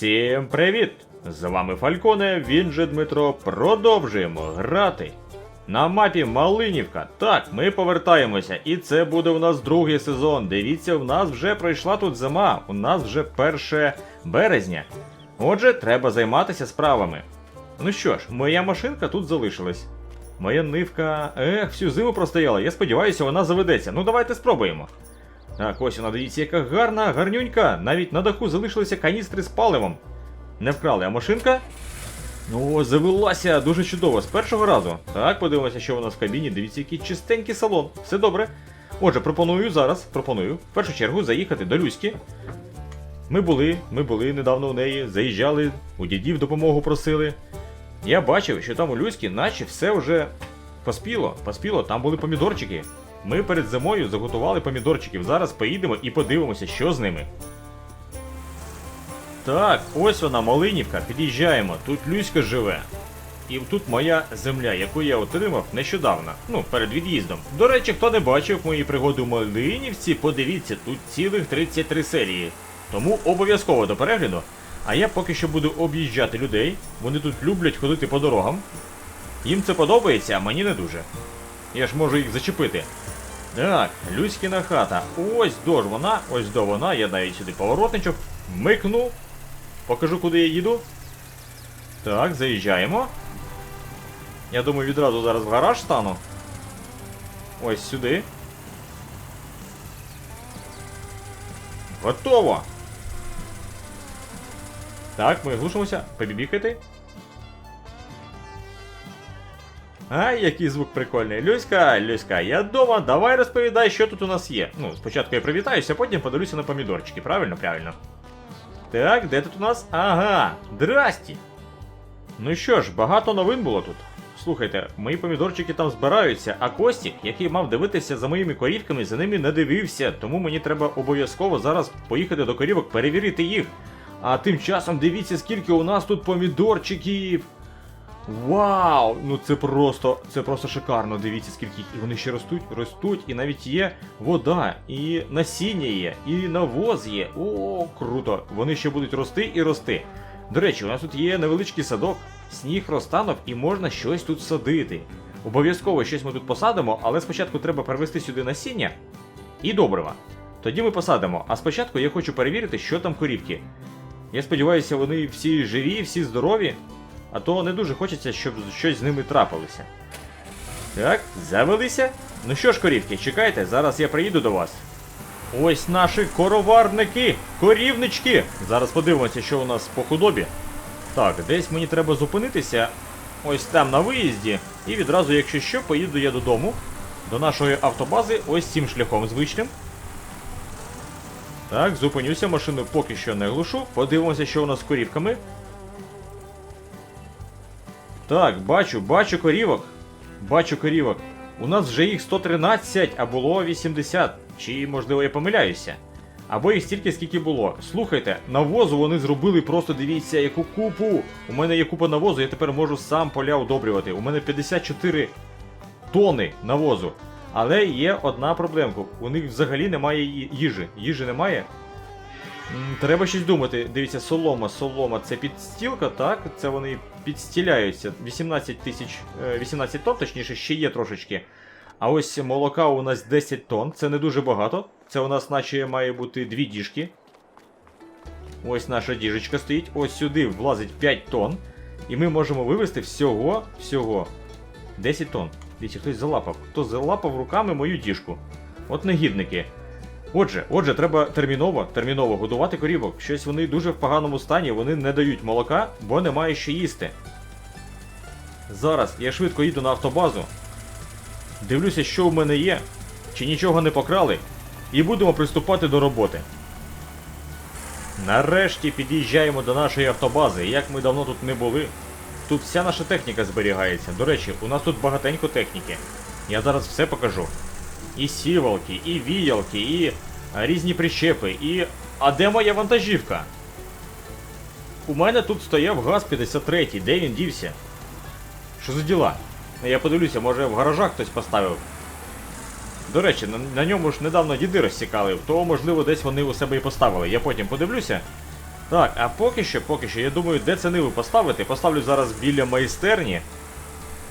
Всім привіт! З вами Фальконе, він же Дмитро. Продовжуємо грати. На мапі Малинівка. Так, ми повертаємося, і це буде у нас другий сезон. Дивіться, у нас вже пройшла тут зима, у нас вже 1 березня. Отже, треба займатися справами. Ну що ж, моя машинка тут залишилась. Моя нивка. Ех, всю зиму простояла. Я сподіваюся, вона заведеться. Ну давайте спробуємо. Так, ось вона, дивіться, яка гарна, гарнюнька. Навіть на даху залишилися каністри з паливом. Не вкрали, а машинка? Ну, завелася дуже чудово з першого разу. Так, подивимося, що у нас в кабіні. Дивіться, який чистенький салон. Все добре. Отже, пропоную зараз, пропоную в першу чергу заїхати до Люськи. Ми були, ми були недавно у неї, заїжджали, у дідів допомогу просили. Я бачив, що там у Люськи, наче все вже поспіло, поспіло, там були помідорчики. Ми перед зимою заготували помідорчиків. Зараз поїдемо і подивимося, що з ними. Так, ось вона, Малинівка, під'їжджаємо. Тут Люська живе. І тут моя земля, яку я отримав нещодавно, ну, перед від'їздом. До речі, хто не бачив мої пригоди у Малинівці, подивіться, тут цілих 33 серії. Тому обов'язково до перегляду. А я поки що буду об'їжджати людей. Вони тут люблять ходити по дорогам. Їм це подобається, а мені не дуже. Я ж можу їх зачепити. Так, Люськіна хата. Ось до ж вона, ось до вона. Я навіть сюди поворотничок вмикну. Покажу, куди я їду. Так, заїжджаємо. Я думаю, відразу зараз в гараж стану. Ось сюди. Готово! Так, ми глушимося. Побібікати. Ай, який звук прикольний. Люська, Люська, я дома, давай розповідай, що тут у нас є. Ну, спочатку я привітаюся, потім подивлюся на помідорчики, правильно, правильно. Так, де тут у нас? Ага, здрасті. Ну що ж, багато новин було тут. Слухайте, мої помідорчики там збираються, а Костік, який мав дивитися за моїми корівками, за ними не дивився, тому мені треба обов'язково зараз поїхати до корівок, перевірити їх. А тим часом дивіться, скільки у нас тут помідорчиків. Вау! Ну це просто це просто шикарно. Дивіться, скільки їх. І вони ще ростуть, ростуть, і навіть є вода, і насіння є, і навоз є. О, круто! Вони ще будуть рости і рости. До речі, у нас тут є невеличкий садок, сніг розтанув і можна щось тут садити. Обов'язково щось ми тут посадимо, але спочатку треба привезти сюди насіння і добрива. Тоді ми посадимо. А спочатку я хочу перевірити, що там корівки. Я сподіваюся, вони всі живі, всі здорові. А то не дуже хочеться, щоб щось з ними трапилося. Так, завелися. Ну що ж, корівки, чекайте, зараз я приїду до вас. Ось наші короварники, корівнички. Зараз подивимося, що у нас по худобі. Так, десь мені треба зупинитися. Ось там на виїзді. І відразу, якщо що, поїду я додому. До нашої автобази ось цим шляхом звичним. Так, зупинюся, машину поки що не глушу. Подивимося, що у нас з корівками. Так, бачу, бачу корівок. Бачу корівок. У нас вже їх 113, а було 80. Чи, можливо, я помиляюся. Або їх стільки, скільки було. Слухайте, навозу вони зробили просто дивіться, яку купу. У мене є купа навозу, я тепер можу сам поля удобрювати. У мене 54 тони навозу. Але є одна проблемка. У них взагалі немає їжі. Їжі немає. Треба щось думати. Дивіться, солома, солома це підстілка, так? Це вони підстіляються. 18 тисяч, е, 18 тонн, точніше, ще є трошечки. А ось молока у нас 10 тонн, це не дуже багато. Це у нас наче має бути дві діжки. Ось наша діжечка стоїть. Ось сюди влазить 5 тонн. І ми можемо вивезти всього, всього 10 тонн. Дивіться, хтось залапав. Хто залапав руками мою діжку. От негідники. Отже, отже, треба терміново, терміново годувати корівок. Щось вони дуже в поганому стані, вони не дають молока, бо немає що їсти. Зараз я швидко їду на автобазу. Дивлюся, що в мене є, чи нічого не покрали, і будемо приступати до роботи. Нарешті під'їжджаємо до нашої автобази, як ми давно тут не були. Тут вся наша техніка зберігається. До речі, у нас тут багатенько техніки. Я зараз все покажу. І сівалки, і віялки, і різні прищепи, і. А де моя вантажівка? У мене тут стояв ГАЗ-53, де він дівся? Що за діла? Я подивлюся, може в гаражах хтось поставив. До речі, на, на ньому ж недавно діди розсікали, то можливо десь вони у себе і поставили. Я потім подивлюся. Так, а поки що, поки що, я думаю, де це ниву поставити. Поставлю зараз біля майстерні.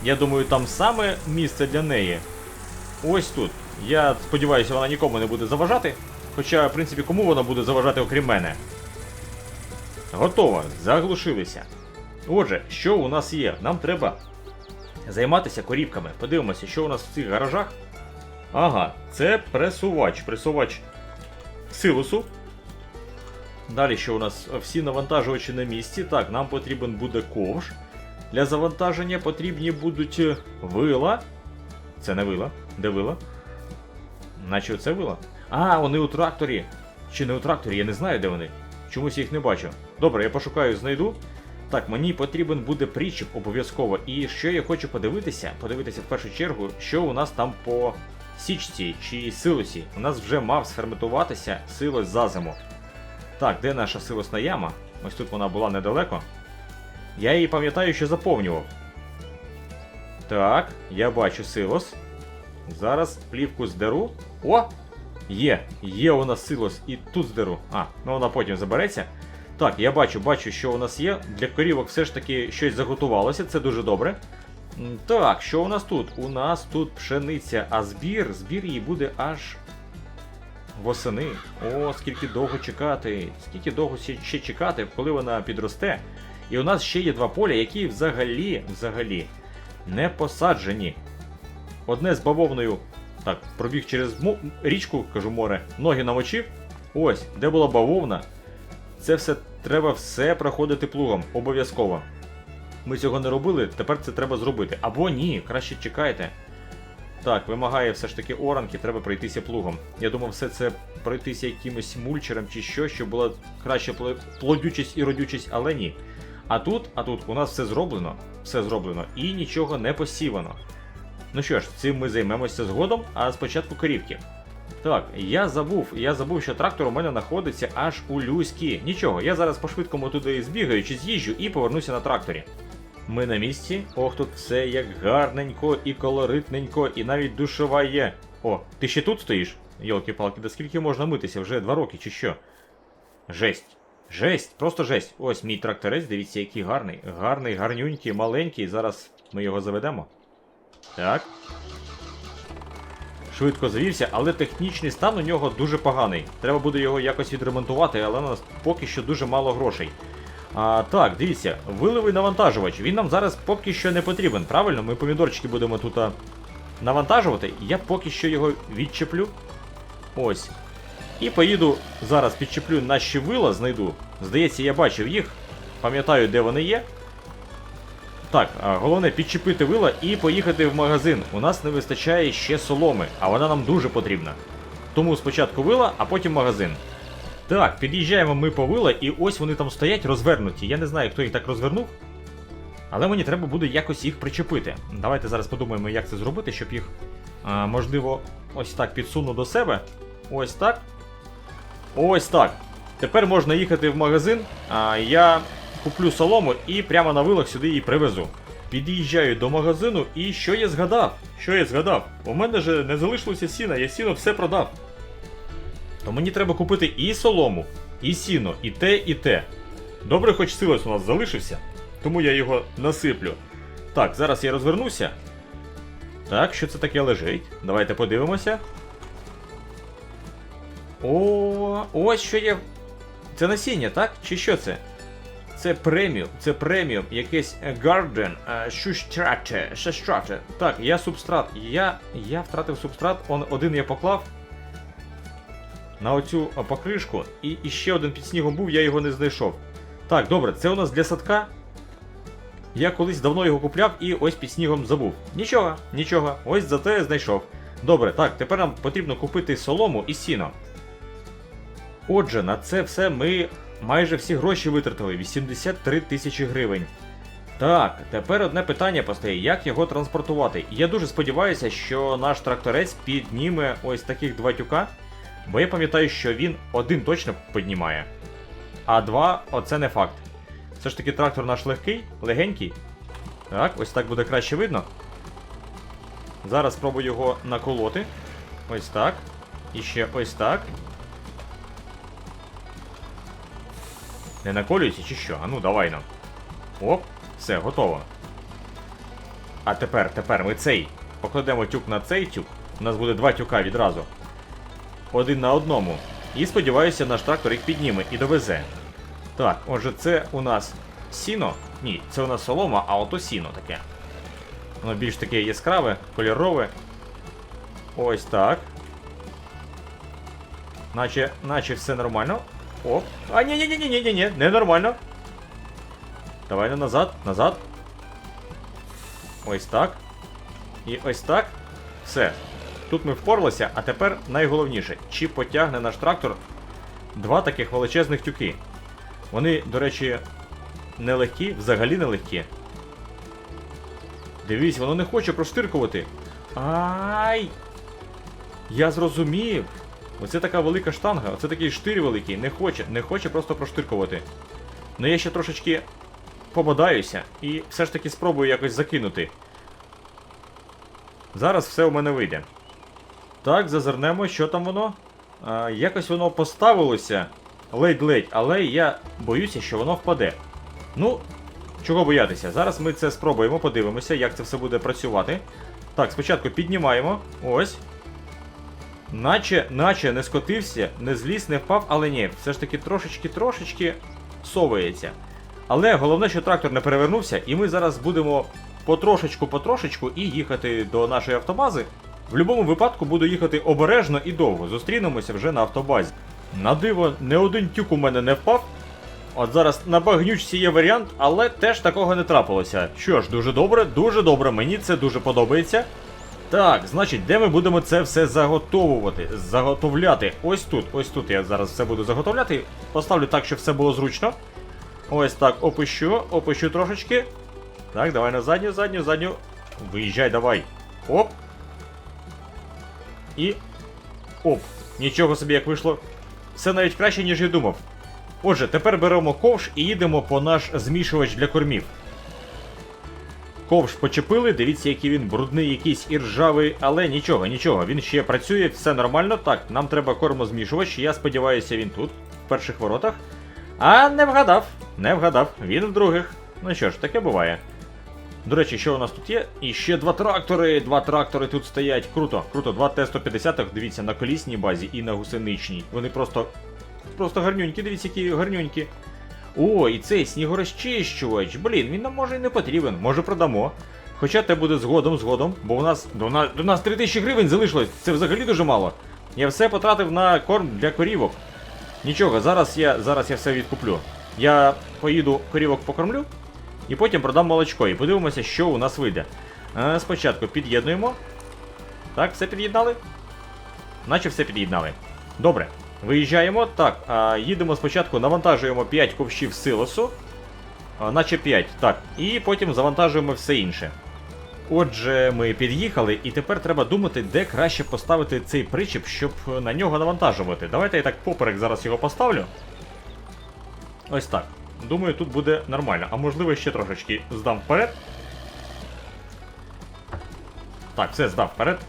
Я думаю, там саме місце для неї. Ось тут. Я сподіваюся, вона нікому не буде заважати. Хоча, в принципі, кому вона буде заважати, окрім мене. Готово, заглушилися. Отже, що у нас є? Нам треба займатися корівками. Подивимося, що у нас в цих гаражах. Ага, це пресувач. Пресувач силосу. Далі що у нас всі навантажувачі на місці. Так, нам потрібен буде ковш. Для завантаження потрібні будуть е, вила. Це не вила. Де вила? Наче це вила. А, вони у тракторі. Чи не у тракторі, я не знаю, де вони. Чомусь їх не бачу. Добре, я пошукаю, знайду. Так, мені потрібен буде причіп обов'язково. І що я хочу подивитися? Подивитися в першу чергу, що у нас там по січці чи силосі. У нас вже мав сферментуватися силос за зиму. Так, де наша силосна яма? Ось тут вона була недалеко. Я її пам'ятаю, що заповнював. Так, я бачу силос. Зараз плівку здеру. О! Є! Є у нас силос і тут здеру. А, ну вона потім забереться. Так, я бачу, бачу, що у нас є. Для корівок все ж таки щось заготувалося, це дуже добре. Так, що у нас тут? У нас тут пшениця, а збір, збір її буде аж восени. О, скільки довго чекати, скільки довго ще- чекати, коли вона підросте. І у нас ще є два поля, які взагалі, взагалі не посаджені. Одне з бавовною. Так, пробіг через річку, кажу море, ноги намочив. Ось, де була бавовна. Це все треба все проходити плугом, обов'язково. Ми цього не робили, тепер це треба зробити. Або ні, краще чекайте. Так, вимагає все ж таки оранки, треба пройтися плугом. Я думав, все це пройтися якимось мульчером чи що, щоб була краща пло- плодючість і родючість, але ні. А тут, а тут у нас все зроблено, все зроблено і нічого не посівано. Ну що ж, цим ми займемося згодом, а спочатку корівки. Так, я забув, я забув, що трактор у мене знаходиться аж у Люські. Нічого, я зараз по-швидкому туди збігаю чи з'їжджу і повернуся на тракторі. Ми на місці. Ох, тут все як гарненько і колоритненько, і навіть душова є. О, ти ще тут стоїш? Йолки-палки, да скільки можна митися? Вже два роки чи що? Жесть. Жесть, просто жесть. Ось мій тракторець, дивіться, який гарний. Гарний, гарнюнький, маленький. Зараз ми його заведемо. Так. Швидко завівся, але технічний стан у нього дуже поганий. Треба буде його якось відремонтувати, але у нас поки що дуже мало грошей. А, так, дивіться, виливий навантажувач. Він нам зараз поки що не потрібен. Правильно, ми помідорчики будемо тут навантажувати. Я поки що його відчеплю. Ось. І поїду зараз підчеплю наші вила, знайду. Здається, я бачив їх. Пам'ятаю, де вони є. Так, головне підчепити вила і поїхати в магазин. У нас не вистачає ще соломи, а вона нам дуже потрібна. Тому спочатку вила, а потім магазин. Так, під'їжджаємо ми по вила, і ось вони там стоять розвернуті. Я не знаю, хто їх так розвернув. Але мені треба буде якось їх причепити. Давайте зараз подумаємо, як це зробити, щоб їх, можливо, ось так підсуну до себе. Ось так. Ось так. Тепер можна їхати в магазин. А я куплю солому і прямо на вилах сюди її привезу. Під'їжджаю до магазину, і що я згадав? Що я згадав? У мене же не залишилося сіна, я сіно все продав. То мені треба купити і солому, і сіно, і те, і те. Добре, хоч силос у нас залишився, тому я його насиплю. Так, зараз я розвернуся. Так, що це таке лежить? Давайте подивимося. О, ось що є. Це насіння, так? Чи що це? Це преміум, це преміум, якийсь е, Garden, е, Шуштрате, Шуштрате. Так, я субстрат. Я, я втратив субстрат, он один я поклав на оцю е, покришку, і, і ще один під снігом був, я його не знайшов. Так, добре, це у нас для садка. Я колись давно його купляв і ось під снігом забув. Нічого, нічого, ось зате знайшов. Добре, так, тепер нам потрібно купити солому і сіно. Отже, на це все ми майже всі гроші витратили 83 тисячі гривень. Так, тепер одне питання постає, як його транспортувати. Я дуже сподіваюся, що наш тракторець підніме ось таких два тюка, бо я пам'ятаю, що він один точно піднімає, а два оце не факт. Все ж таки трактор наш легкий, легенький. Так, ось так буде краще видно. Зараз спробую його наколоти. Ось так. І ще ось так. Не наколюється чи що? А ну давай нам. Оп, все, готово. А тепер, тепер ми цей. Покладемо тюк на цей тюк. У нас буде два тюка відразу. Один на одному. І сподіваюся, наш трактор їх підніме і довезе. Так, отже, це у нас сіно. Ні, це у нас солома, а ото сіно таке. Воно більш таке яскраве, кольорове. Ось так. Наче, наче все нормально. Оп. А, ні, не нормально. Давай на назад, назад. Ось так. І ось так. Все. Тут ми впоралися, а тепер найголовніше, чи потягне наш трактор два таких величезних тюки. Вони, до речі, нелегкі, взагалі нелегкі. Дивись, воно не хоче проштиркувати. Ай! Я зрозумів. Оце така велика штанга, оце такий штир великий, не хоче, не хоче просто проштиркувати. Ну я ще трошечки пободаюся і все ж таки спробую якось закинути. Зараз все у мене вийде. Так, зазирнемо, що там воно. А, якось воно поставилося ледь-ледь, але я боюся, що воно впаде. Ну, чого боятися? Зараз ми це спробуємо, подивимося, як це все буде працювати. Так, спочатку піднімаємо. Ось. Наче, наче не скотився, не зліз, не впав, але ні, все ж таки трошечки-трошечки совається. Але головне, що трактор не перевернувся, і ми зараз будемо потрошечку-потрошечку і їхати до нашої автобази. В будь-якому випадку буду їхати обережно і довго. Зустрінемося вже на автобазі. На диво, не один тюк у мене не впав. От зараз на багнючці є варіант, але теж такого не трапилося. Що ж, дуже добре, дуже добре, мені це дуже подобається. Так, значить, де ми будемо це все заготовувати? Заготовляти. Ось тут, ось тут я зараз все буду заготовляти. Поставлю так, щоб все було зручно. Ось так, опущу, опущу трошечки. Так, давай на задню, задню, задню. Виїжджай, давай. Оп. І. Оп. Нічого собі як вийшло. Все навіть краще, ніж я думав. Отже, тепер беремо ковш і їдемо по наш змішувач для кормів. Ковш почепили, дивіться, який він брудний, якийсь і ржавий, але нічого, нічого, він ще працює, все нормально. Так, нам треба кормозмішувач, я сподіваюся, він тут, в перших воротах. А не вгадав, не вгадав, він в других. Ну що ж, таке буває. До речі, що у нас тут є? І ще два трактори. Два трактори тут стоять. Круто, круто. Два Т-150, дивіться, на колісній базі і на гусеничній. Вони просто. Просто гарнюнькі, дивіться, які гарнюнькі. О, і цей снігорозчищувач. Блін, він нам може і не потрібен, може продамо. Хоча те буде згодом, згодом, бо у нас до нас, до нас 3000 гривень залишилось, це взагалі дуже мало. Я все потратив на корм для корівок. Нічого, зараз я зараз я все відкуплю. Я поїду корівок покормлю і потім продам молочко і подивимося, що у нас вийде. Е, спочатку під'єднуємо. Так, все під'єднали? Наче все під'єднали. Добре. Виїжджаємо. Так, а, їдемо спочатку, навантажуємо 5 ковшів силосу. А, наче 5. Так. І потім завантажуємо все інше. Отже, ми під'їхали, і тепер треба думати, де краще поставити цей причіп, щоб на нього навантажувати. Давайте я так поперек зараз його поставлю. Ось так. Думаю, тут буде нормально. А можливо ще трошечки здам вперед. Так, все здав вперед.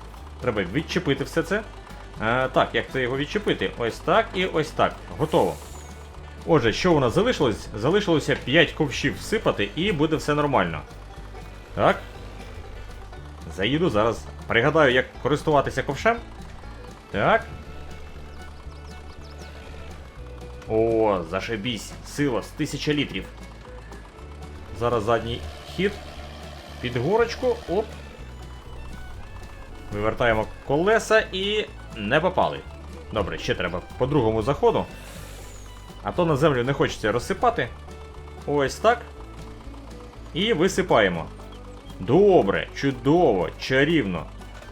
Треба відчепити все це. Е, так, як це його відчепити? Ось так і ось так. Готово. Отже, що у нас залишилось? Залишилося 5 ковшів всипати і буде все нормально. Так. Заїду зараз. Пригадаю, як користуватися ковшем. Так. О, зашибісь. Сила з 1000 літрів. Зараз задній хід. Під горочку. Оп. Вивертаємо колеса і не попали. Добре, ще треба по другому заходу. А то на землю не хочеться розсипати. Ось так. І висипаємо. Добре, чудово, чарівно.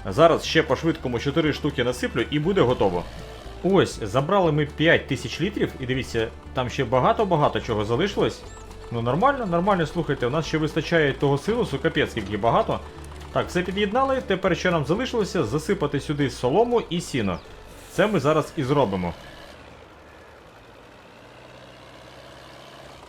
Зараз ще по швидкому 4 штуки насиплю і буде готово. Ось, забрали ми 5000 літрів, і дивіться, там ще багато-багато чого залишилось. Ну нормально, нормально, слухайте, у нас ще вистачає того силосу, капець скільки багато. Так, все під'єднали. Тепер що нам залишилося? Засипати сюди солому і сіно. Це ми зараз і зробимо.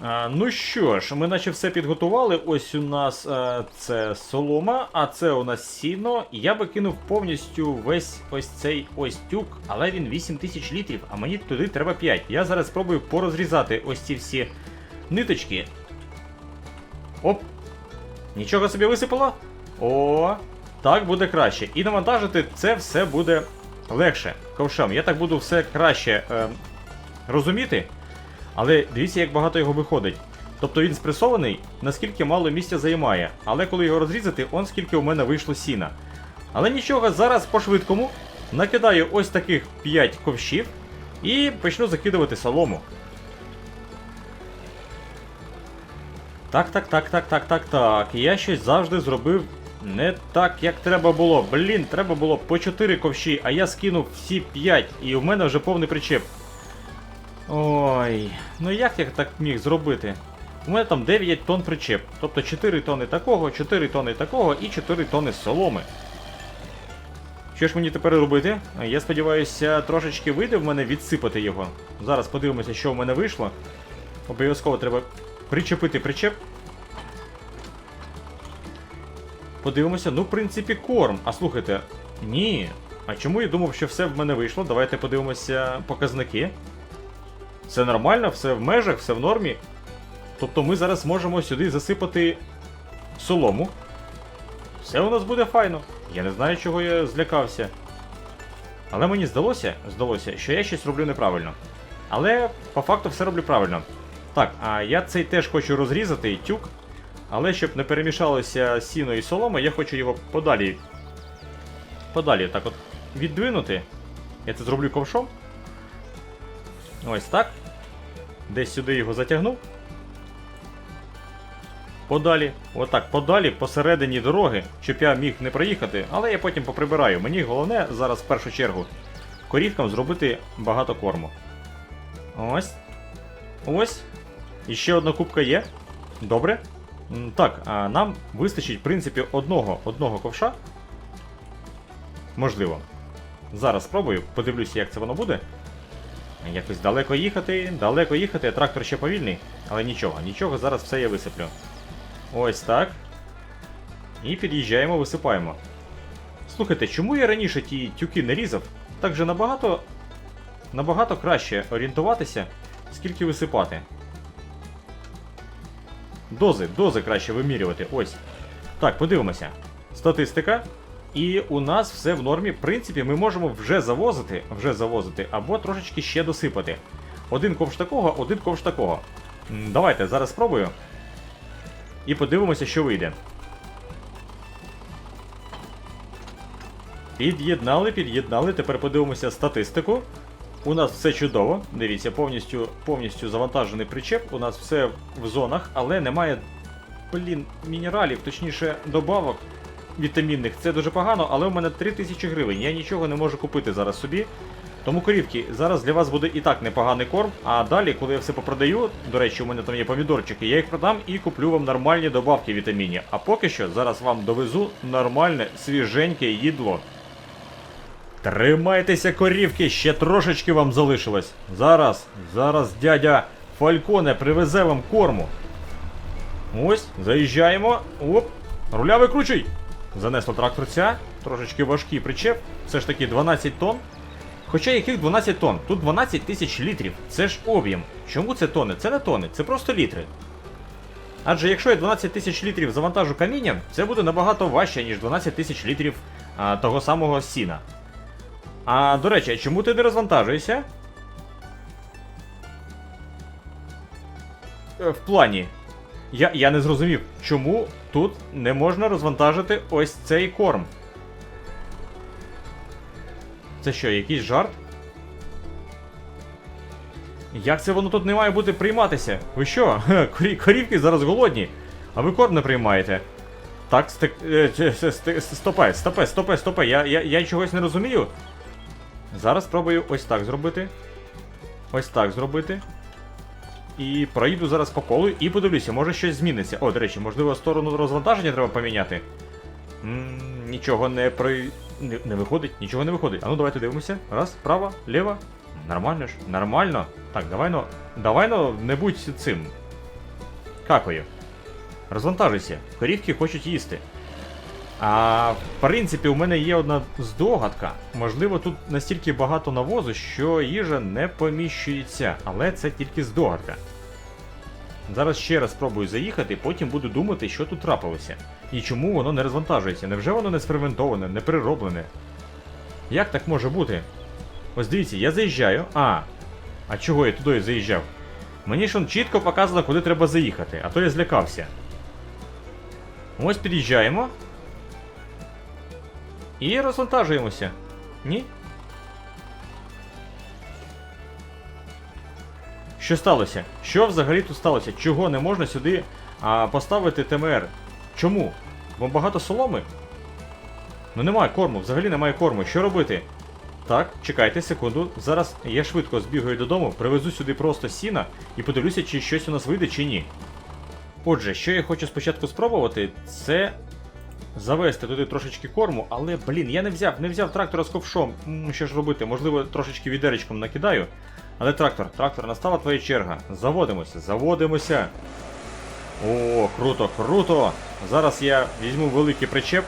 А, ну що ж, ми наче все підготували. Ось у нас а, це солома, а це у нас сіно. Я би кинув повністю весь ось цей ось тюк, але він 8000 літрів, а мені туди треба 5. Я зараз спробую порозрізати ось ці всі ниточки. Оп! Нічого собі висипало? О, так буде краще. І навантажити це все буде легше ковшам. Я так буду все краще е, розуміти. Але дивіться, як багато його виходить. Тобто він спресований, наскільки мало місця займає. Але коли його розрізати, он скільки у мене вийшло сіна. Але нічого, зараз по-швидкому накидаю ось таких 5 ковшів і почну закидувати солому. Так, так, так, так, так, так, так. Я щось завжди зробив не так, як треба було. Блін, треба було по 4 ковші, а я скинув всі 5, і у мене вже повний причеп. Ой, ну як я так міг зробити? У мене там 9 тонн причеп. Тобто 4 тонни такого, 4 тонни такого і 4 тонни соломи. Що ж мені тепер робити? Я сподіваюся, трошечки вийде в мене відсипати його. Зараз подивимося, що в мене вийшло. Обов'язково треба причепити причеп. Подивимося, ну, в принципі, корм. А слухайте, ні. А чому я думав, що все в мене вийшло? Давайте подивимося показники. Все нормально, все в межах, все в нормі. Тобто ми зараз можемо сюди засипати солому. Все у нас буде файно. Я не знаю, чого я злякався. Але мені здалося, здалося, що я щось роблю неправильно. Але по факту все роблю правильно. Так, а я цей теж хочу розрізати тюк. Але щоб не перемішалося сіно і солома, я хочу його подалі. Подалі так от віддвинути. Я це зроблю ковшом. Ось так. Десь сюди його затягнув. Подалі. Отак, подалі, посередині дороги, щоб я міг не проїхати, але я потім поприбираю. Мені головне зараз в першу чергу корівкам зробити багато корму. Ось. Ось. І ще одна кубка є. Добре. Так, а нам вистачить, в принципі, одного, одного ковша. Можливо. Зараз спробую, подивлюся, як це воно буде. Якось далеко їхати, далеко їхати, трактор ще повільний, але нічого, нічого, зараз все я висиплю. Ось так. І під'їжджаємо, висипаємо. Слухайте, чому я раніше ті тюки не різав? Так же набагато. Набагато краще орієнтуватися, скільки висипати. Дози, дози краще вимірювати. Ось. Так, подивимося. Статистика. І у нас все в нормі. В принципі, ми можемо вже завозити, вже завозити, або трошечки ще досипати. Один ковш такого, один ковш такого. Давайте зараз спробую. І подивимося, що вийде. Під'єднали, під'єднали. Тепер подивимося статистику. У нас все чудово. Дивіться, повністю повністю завантажений причеп. У нас все в зонах, але немає, блін, мінералів, точніше, добавок вітамінних. Це дуже погано, але у мене 3000 гривень. Я нічого не можу купити зараз собі. Тому, корівки, зараз для вас буде і так непоганий корм. А далі, коли я все попродаю, до речі, у мене там є помідорчики, я їх продам і куплю вам нормальні добавки вітамінів. А поки що зараз вам довезу нормальне свіженьке їдло. Тримайтеся, корівки, ще трошечки вам залишилось. Зараз, зараз дядя Фальконе привезе вам корму. Ось, заїжджаємо. Оп, руля викручуй. Занесло тракторця, трошечки важкий причеп, все ж таки 12 тонн. Хоча яких 12 тонн? Тут 12 тисяч літрів. Це ж об'єм. Чому це тони? Це не тони, це просто літри. Адже якщо я 12 тисяч літрів завантажу камінням, це буде набагато важче, ніж 12 тисяч літрів а, того самого сіна. А до речі, чому ти не розвантажуєшся? Е, В плані. Я, я не зрозумів, чому тут не можна розвантажити ось цей корм. Це що, якийсь жарт? Як це воно тут не має бути прийматися? Ви що? Корі, корівки зараз голодні, а ви корм не приймаєте. Так, стик, е, стопе, стопе, стопе, стопе, я, я, я чогось не розумію. Зараз спробую ось так зробити. Ось так зробити. І проїду зараз по колу і подивлюся, може щось зміниться. О, до речі, можливо, сторону розвантаження треба поміняти. м нічого не при. Не, не виходить, нічого не виходить. А ну давайте дивимося. Раз, права, ліва. Нормально ж, нормально. Так, давай ну. Давай ну, не будь цим. Какою. Розвантажуйся, корівки хочуть їсти. А в принципі, у мене є одна здогадка. Можливо, тут настільки багато навозу, що їжа не поміщується, але це тільки здогадка. Зараз ще раз спробую заїхати, потім буду думати, що тут трапилося. І чому воно не розвантажується. Невже воно не сферментоване, не перероблене? Як так може бути? Ось дивіться, я заїжджаю. А. А чого я туди заїжджав? Мені ж он чітко показано, куди треба заїхати, а то я злякався. Ось під'їжджаємо. І розвантажуємося. Ні? Що сталося? Що взагалі тут сталося? Чого не можна сюди а, поставити ТМР? Чому? Бо багато соломи? Ну немає корму, взагалі немає корму. Що робити? Так, чекайте секунду. Зараз я швидко збігаю додому, привезу сюди просто сіна і подивлюся, чи щось у нас вийде, чи ні. Отже, що я хочу спочатку спробувати, це завести туди трошечки корму, але, блін, я не взяв, не взяв трактора з ковшом. Що ж робити? Можливо, трошечки відеречком накидаю. Але трактор, трактор, настала твоя черга. Заводимося, заводимося. О, круто, круто! Зараз я візьму великий причеп,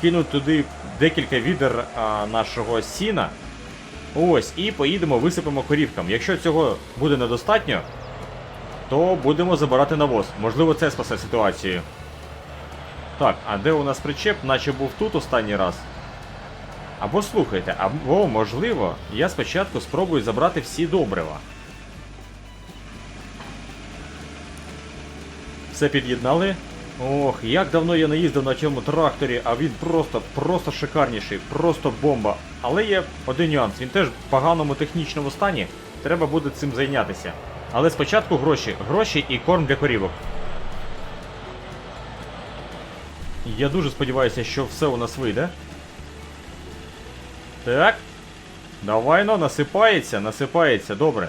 кину туди декілька відер а, нашого сіна. Ось, і поїдемо, висипемо корівкам. Якщо цього буде недостатньо, то будемо забирати навоз. Можливо, це спасе ситуацію. Так, а де у нас причеп, наче був тут останній раз. Або слухайте, або, можливо, я спочатку спробую забрати всі добрива. Все під'єднали. Ох, як давно я не їздив на цьому тракторі, а він просто, просто шикарніший, просто бомба. Але є один нюанс, він теж в поганому технічному стані. Треба буде цим зайнятися. Але спочатку гроші, гроші і корм для корівок. Я дуже сподіваюся, що все у нас вийде. Так. Давай ну, насипається, насипається, добре.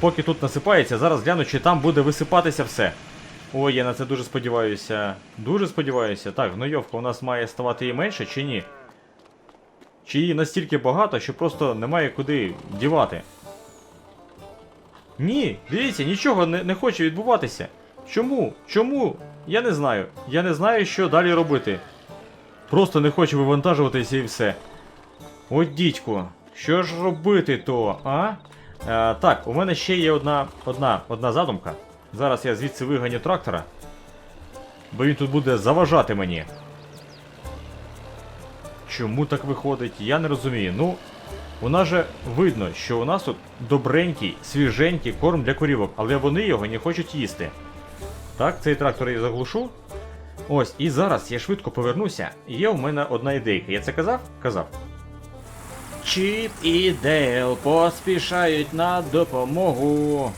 Поки тут насипається, зараз гляну, чи там буде висипатися все. Ой, я на це дуже сподіваюся. Дуже сподіваюся. Так, гнойовка у нас має ставати і менше, чи ні? Чи її настільки багато, що просто немає куди дівати? Ні, дивіться, нічого не, не хоче відбуватися. Чому? Чому? Я не знаю. Я не знаю, що далі робити. Просто не хочу вивантажуватися і все. От дідько, що ж робити то, а? Е, так, у мене ще є одна, одна, одна задумка. Зараз я звідси виганю трактора. Бо він тут буде заважати мені. Чому так виходить? Я не розумію. Ну, у нас же видно, що у нас тут добренький, свіженький корм для корівок, але вони його не хочуть їсти. Так, цей трактор я заглушу. Ось, і зараз я швидко повернуся. Є у мене одна ідейка. Я це казав? Казав. Чіп і Дейл поспішають на допомогу.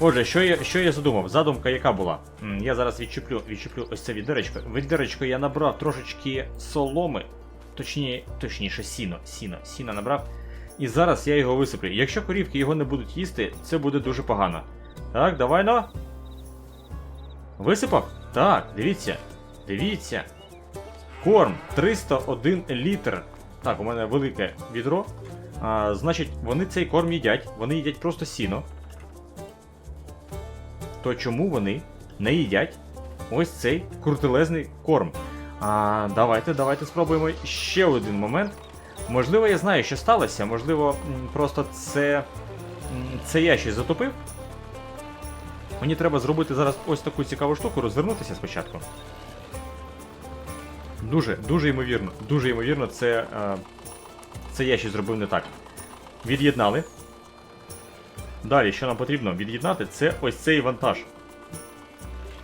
Отже, що я, що я задумав? Задумка яка була? Я зараз відчеплю, відчеплю ось це відеречко. Відеречко я набрав трошечки соломи, точні, точніше сіно, сіно, сіно набрав. І зараз я його висиплю. Якщо корівки його не будуть їсти, це буде дуже погано. Так, давай ну. Висипав? Так, дивіться. Дивіться. Корм 301 літр. Так, у мене велике відро. А, значить, вони цей корм їдять. Вони їдять просто сіно. То чому вони не їдять ось цей крутелезний корм? А, давайте, давайте спробуємо ще один момент. Можливо, я знаю, що сталося. Можливо, просто це. Це я щось затопив. Мені треба зробити зараз ось таку цікаву штуку, розвернутися спочатку. Дуже, дуже ймовірно, дуже ймовірно, це, е, це я щось зробив не так. Від'єднали. Далі, що нам потрібно від'єднати, це ось цей вантаж.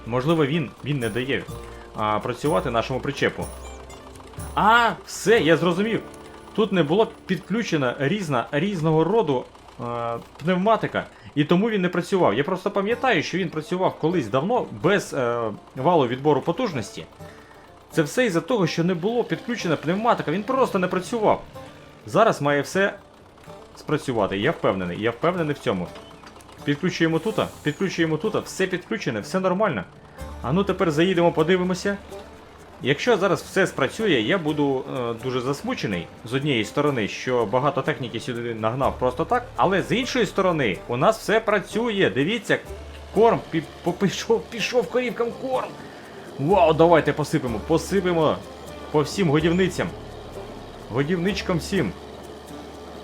Можливо, він, він не дає а, працювати нашому причепу. А, все, я зрозумів. Тут не було підключена різна, різного роду е, пневматика, і тому він не працював. Я просто пам'ятаю, що він працював колись давно без е, валу відбору потужності. Це все із-за того, що не було підключена пневматика, він просто не працював. Зараз має все спрацювати, я впевнений, я впевнений в цьому. Підключуємо тут, підключуємо тут, все підключене, все нормально. А ну тепер заїдемо, подивимося. Якщо зараз все спрацює, я буду е, дуже засмучений з однієї сторони, що багато техніки сюди нагнав просто так, але з іншої сторони, у нас все працює. Дивіться, корм, пі- пішов, пішов корівкам корм. Вау, давайте посипемо, посипемо по всім годівницям. Годівничкам всім.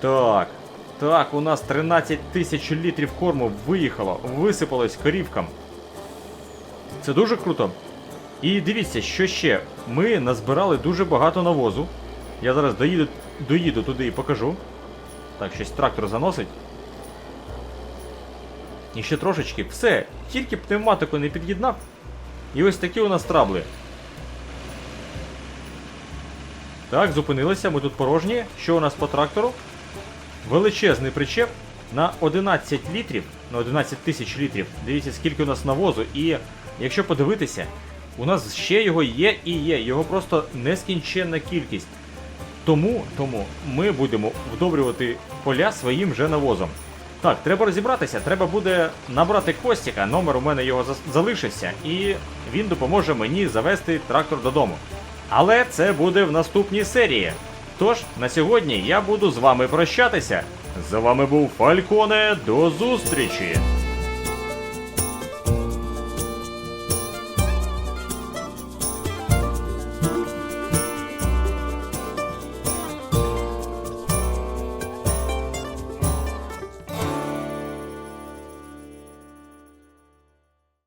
Так. Так, у нас 13 тисяч літрів корму виїхало, висипалось корівкам. Це дуже круто. І дивіться, що ще. Ми назбирали дуже багато навозу. Я зараз доїду, доїду туди і покажу. Так, щось трактор заносить. І ще трошечки. Все, тільки пневматику не під'єднав. І ось такі у нас трабли. Так, зупинилися, ми тут порожні. Що у нас по трактору? Величезний причеп на 11 літрів, на 11 тисяч літрів. Дивіться, скільки у нас навозу. І якщо подивитися, у нас ще його є і є. Його просто нескінченна кількість. Тому, тому ми будемо вдобрювати поля своїм же навозом. Так, треба розібратися, треба буде набрати Костіка, номер у мене його залишився, і він допоможе мені завести трактор додому. Але це буде в наступній серії. Тож, на сьогодні я буду з вами прощатися. З вами був Фальконе, до зустрічі!